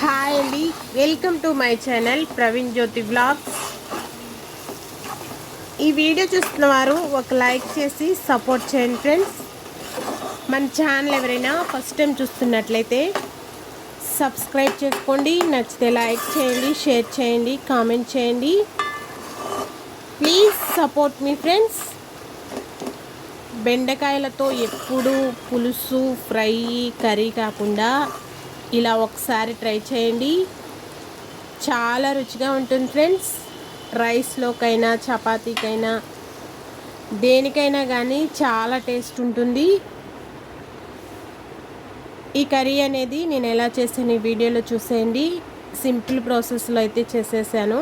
Hi అండి welcome to my channel Praveen Jyothi blogs ఈ video చూస్తున్న వారు ఒక లైక్ చేసి సపోర్ట్ చేయండి ఫ్రెండ్స్ మన ఛానల్ ఎవరైనా ఫస్ట్ టైం చూస్తున్నట్లయితే సబ్స్క్రైబ్ చేసుకోండి నచ్చితే లైక్ చేయండి షేర్ చేయండి కామెంట్ చేయండి. ప్లీజ్ సపోర్ట్ మీ ఫ్రెండ్స్ బెండకాయలతో ఎప్పుడు పులుసు ఫ్రై కర్రీ కాకుండా ఇలా ఒకసారి ట్రై చేయండి. చాలా రుచిగా ఉంటుంది ఫ్రెండ్స్. రైస్లోకైనా చపాతీకైనా దేనికైనా కానీ చాలా టేస్ట్ ఉంటుంది. ఈ కర్రీ అనేది నేను ఎలా చేసాను ఈ వీడియోలో చూసేయండి. సింపుల్ ప్రాసెస్లో అయితే చేసేసాను.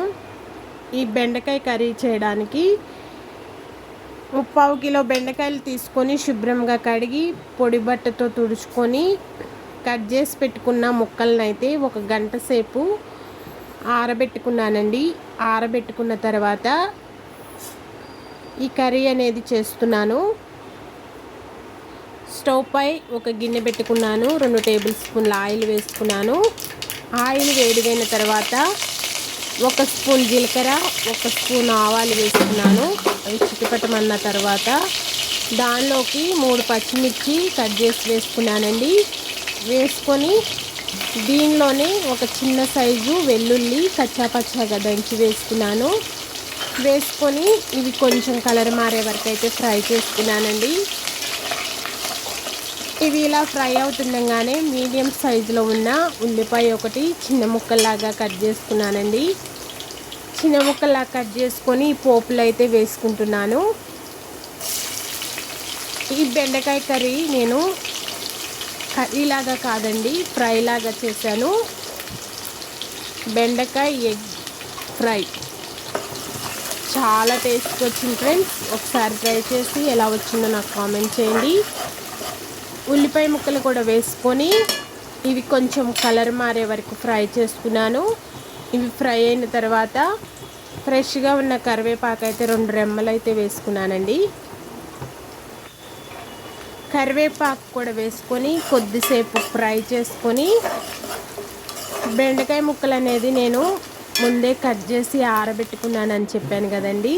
ఈ బెండకాయ కర్రీ చేయడానికి ముప్పావు కిలో బెండకాయలు తీసుకొని శుభ్రంగా కడిగి పొడి బట్టతో తుడుచుకొని కట్ చేసి పెట్టుకున్న ముక్కలను అయితే ఒక గంట సేపు ఆరబెట్టుకున్నానండి. ఆరబెట్టుకున్న తర్వాత ఈ కర్రీ అనేది చేస్తున్నాను. స్టవ్ పై ఒక గిన్నె పెట్టుకున్నాను. రెండు టేబుల్ స్పూన్ల ఆయిల్ వేసుకున్నాను. ఆయిల్ వేడిగైన తర్వాత ఒక స్పూన్ జీలకర్ర ఒక స్పూన్ ఆవాలు వేసుకున్నాను. అవి చిటిపటమన్న తర్వాత దానిలోకి మూడు పచ్చిమిర్చి కట్ చేసి వేసుకున్నానండి. వేసుకొని దీనిలోనే ఒక చిన్న సైజు వెల్లుల్లి కచ్చాపచ్చాగా దంచి వేసుకున్నాను. వేసుకొని ఇవి కొంచెం కలర్ మారే వరకు అయితే ఫ్రై చేసుకున్నానండి. ఇవి ఇలా ఫ్రై అవుతుండగానే మీడియం సైజులో ఉన్న ఉల్లిపాయ ఒకటి చిన్న ముక్కల్లాగా కట్ చేసుకున్నానండి. చిన్న ముక్కల్లా కట్ చేసుకొని పోపులు అయితే వేసుకుంటున్నాను. ఈ బెండకాయ కర్రీ నేను కర్రీలాగా కాదండి ఫ్రైలాగా చేశాను. బెండకాయ ఎగ్ ఫ్రై. చాలా టేస్ట్ వచ్చింది ఫ్రెండ్స్. ఒకసారి ట్రై చేసి ఎలా వచ్చిందో నాకు కామెంట్ చేయండి. ఉల్లిపాయ ముక్కలు కూడా వేసుకొని ఇవి కొంచెం కలర్ మారే వరకు ఫ్రై చేసుకున్నాను. ఇవి ఫ్రై అయిన తర్వాత ఫ్రెష్గా ఉన్న కరివేపాకు అయితే రెండు రెమ్మలు అయితే వేసుకున్నానండి. కరివేపాకు కూడా వేసుకొని కొద్దిసేపు ఫ్రై చేసుకొని బెండకాయ ముక్కలు అనేది నేను ముందే కట్ చేసి ఆరబెట్టుకున్నానని చెప్పాను కదండి.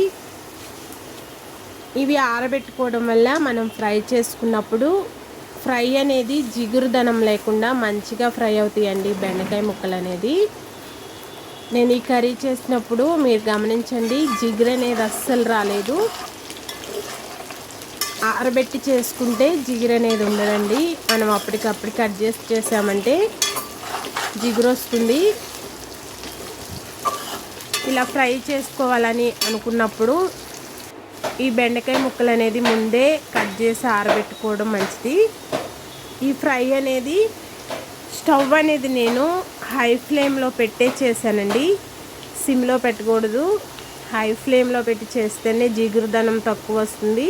ఇవి ఆరబెట్టుకోవడం వల్ల మనం ఫ్రై చేసుకున్నప్పుడు ఫ్రై అనేది జిగురుదనం లేకుండా మంచిగా ఫ్రై అవుతాయండి బెండకాయ ముక్కలు అనేది. నేను ఈ కర్రీ చేసినప్పుడు మీరు గమనించండి జిగురు అనేది అస్సలు రాలేదు. ఆరబెట్టి చేసుకుంటే జిగురు అనేది ఉండదండి. మనం అప్పటికప్పుడు కట్ చేసి చేసామంటే జిగురు వస్తుంది. ఇలా ఫ్రై చేసుకోవాలని అనుకున్నప్పుడు ఈ బెండకాయ ముక్కలు అనేది ముందే కట్ చేసి ఆరబెట్టుకోవడం మంచిది. ఈ ఫ్రై అనేది స్టవ్ అనేది నేను హై ఫ్లేమ్లో పెట్టే చేశానండి. సిమ్లో పెట్టకూడదు. హై ఫ్లేమ్లో పెట్టి చేస్తేనే జిగురుదనం తక్కువ వస్తుంది.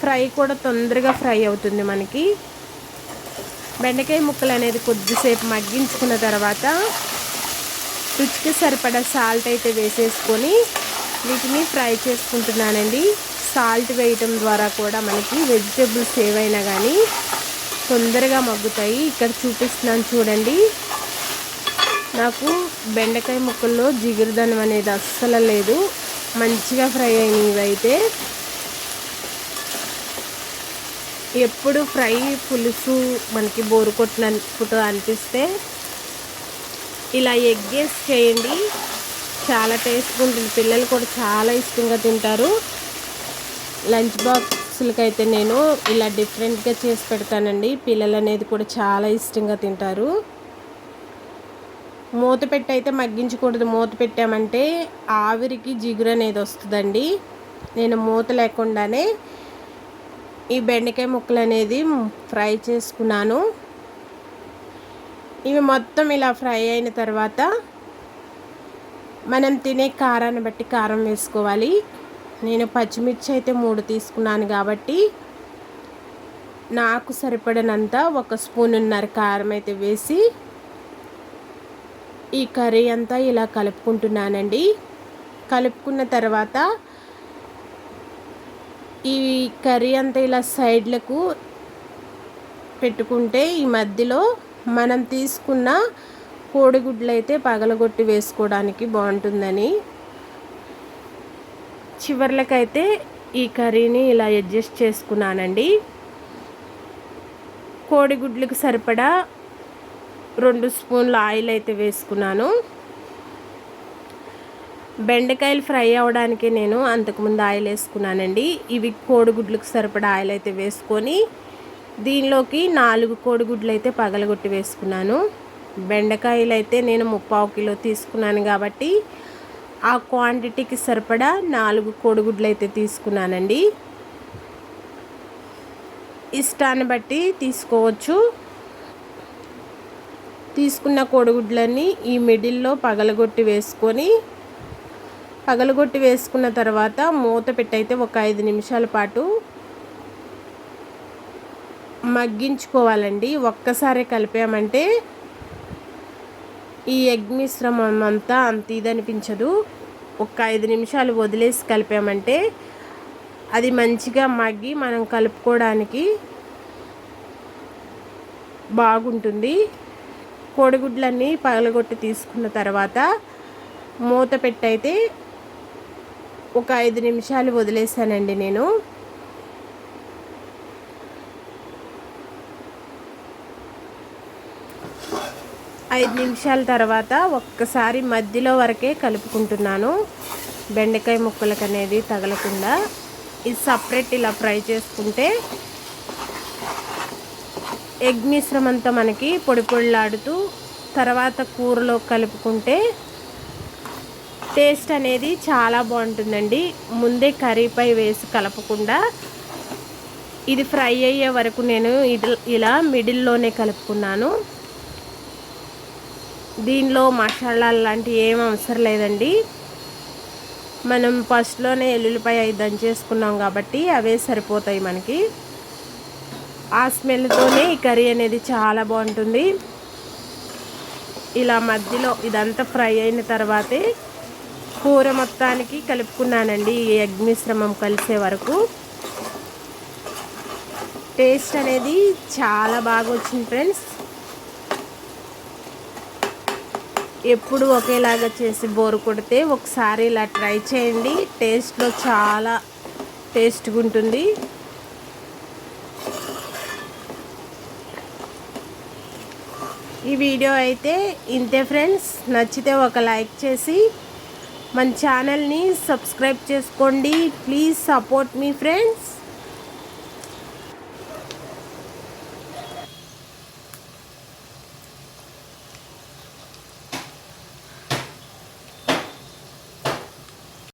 ఫ్రై కూడా తొందరగా ఫ్రై అవుతుంది మనకి. బెండకాయ ముక్కలు అనేది కొద్దిసేపు మగ్గించుకున్న తర్వాత రుచికి సరిపడా సాల్ట్ అయితే వేసేసుకొని వీటిని ఫ్రై చేసుకుంటున్నానండి. సాల్ట్ వేయటం ద్వారా కూడా మనకి వెజిటేబుల్స్ ఏవైనా కానీ తొందరగా మగ్గుతాయి. ఇక్కడ చూపిస్తున్నాను చూడండి. నాకు బెండకాయ ముక్కల్లో జిగురుదనం అనేది అస్సలు లేదు. మంచిగా ఫ్రై అయినవి అయితే. ఎప్పుడు ఫ్రై పులుసు మనకి బోరు కొట్టినప్పుడు అనిపిస్తే ఇలా ఎగ్గేసి చేయండి. చాలా టేస్ట్గా ఉంటుంది. పిల్లలు కూడా చాలా ఇష్టంగా తింటారు. లంచ్ బాక్సులకి అయితే నేను ఇలా డిఫరెంట్గా చేసి పెడతానండి. పిల్లలు అనేది కూడా చాలా ఇష్టంగా తింటారు. మూత పెట్టి అయితే మగ్గించకూడదు. మూత పెట్టామంటే ఆవిరికి జిగురు అనేది వస్తుందండి. నేను మూత లేకుండానే ఈ బెండకాయ ముక్కలు అనేది ఫ్రై చేసుకున్నాను. ఇవి మొత్తం ఇలా ఫ్రై అయిన తర్వాత మనం తినే కారాన్ని బట్టి కారం వేసుకోవాలి. నేను పచ్చిమిర్చి అయితే మూడు తీసుకున్నాను కాబట్టి నాకు సరిపడినంత ఒక స్పూనున్నర కారం అయితే వేసి ఈ కర్రీ అంతా ఇలా కలుపుకుంటున్నానండి. కలుపుకున్న తర్వాత ఈ కర్రీ అంతా ఇలా సైడ్లకు పెట్టుకుంటే ఈ మధ్యలో మనం తీసుకున్న కోడిగుడ్లు అయితే పగలగొట్టి వేసుకోవడానికి బాగుంటుందని. చివర్లకైతే ఈ కర్రీని ఇలా అడ్జస్ట్ చేసుకున్నానండి. కోడిగుడ్లకు సరిపడా రెండు స్పూన్ల ఆయిల్ అయితే వేసుకున్నాను. బెండకాయలు ఫ్రై అవ్వడానికి నేను అంతకుముందు ఆయిల్ వేసుకున్నానండి. ఇవి కోడిగుడ్లకు సరిపడా ఆయిల్ అయితే వేసుకొని దీనిలోకి నాలుగు కోడిగుడ్లు అయితే పగలగొట్టి వేసుకున్నాను. బెండకాయలు అయితే నేను ముప్పావు కిలో తీసుకున్నాను కాబట్టి ఆ క్వాంటిటీకి సరిపడా నాలుగు కోడిగుడ్లు అయితే తీసుకున్నానండి. ఇష్టాన్ని బట్టి తీసుకోవచ్చు. తీసుకున్న కోడిగుడ్లన్నీ ఈ మిడిల్లో పగలగొట్టి వేసుకొని పగలగొట్టి వేసుకున్న తర్వాత మూత పెట్టయితే ఒక ఐదు నిమిషాల పాటు మగ్గించుకోవాలండి. ఒక్కసారి కలిపామంటే ఈ ఎగ్ మిశ్రమం అంతా అంత ఇదనిపించదు. ఒక ఐదు నిమిషాలు వదిలేసి కలిపామంటే అది మంచిగా మగ్గి మనం కలుపుకోవడానికి బాగుంటుంది. కోడిగుడ్లన్నీ పగలగొట్టి తీసుకున్న తర్వాత మూత పెట్టయితే ఒక ఐదు నిమిషాలు వదిలేసానండి నేను. ఐదు నిమిషాల తర్వాత ఒక్కసారి మధ్యలో వరకే కలుపుకుంటున్నాను. బెండకాయ ముక్కలకు అనేది తగలకుండా ఇది సపరేట్ ఇలా ఫ్రై చేసుకుంటే ఎగ్ మిశ్రమంతా మనకి పొడి పొడిలాడుతూ తర్వాత కూరలో కలుపుకుంటే టేస్ట్ అనేది చాలా బాగుంటుందండి. ముందే కర్రీపై వేసి కలపకుండా ఇది ఫ్రై అయ్యే వరకు నేను ఇది ఇలా మిడిల్లోనే కలుపుకున్నాను. దీనిలో మసాలాలు లాంటివి ఏం అవసరం లేదండి. మనం ఫస్ట్లోనే ఎల్లుల్లిపాయ అవి దంచేసుకున్నాం కాబట్టి అవే సరిపోతాయి మనకి. ఆ స్మెల్తోనే ఈ కర్రీ అనేది చాలా బాగుంటుంది. ఇలా మధ్యలో ఇదంతా ఫ్రై అయిన తర్వాతే కూర మొత్తానికి కలుపుకున్నానండి ఈ ఎగ్ మిశ్రమం కలిసే వరకు. టేస్ట్ అనేది చాలా బాగా వచ్చింది ఫ్రెండ్స్. ఎప్పుడు ఒకేలాగా చేసి బోరు కొడితే ఒకసారి ఇలా ట్రై చేయండి టేస్ట్లో చాలా టేస్ట్గా ఉంటుంది. ఈ వీడియో అయితే ఇంతే ఫ్రెండ్స్. నచ్చితే ఒక లైక్ చేసి మన ఛానల్ని సబ్స్క్రైబ్ చేసుకోండి. ప్లీజ్ సపోర్ట్ మీ ఫ్రెండ్స్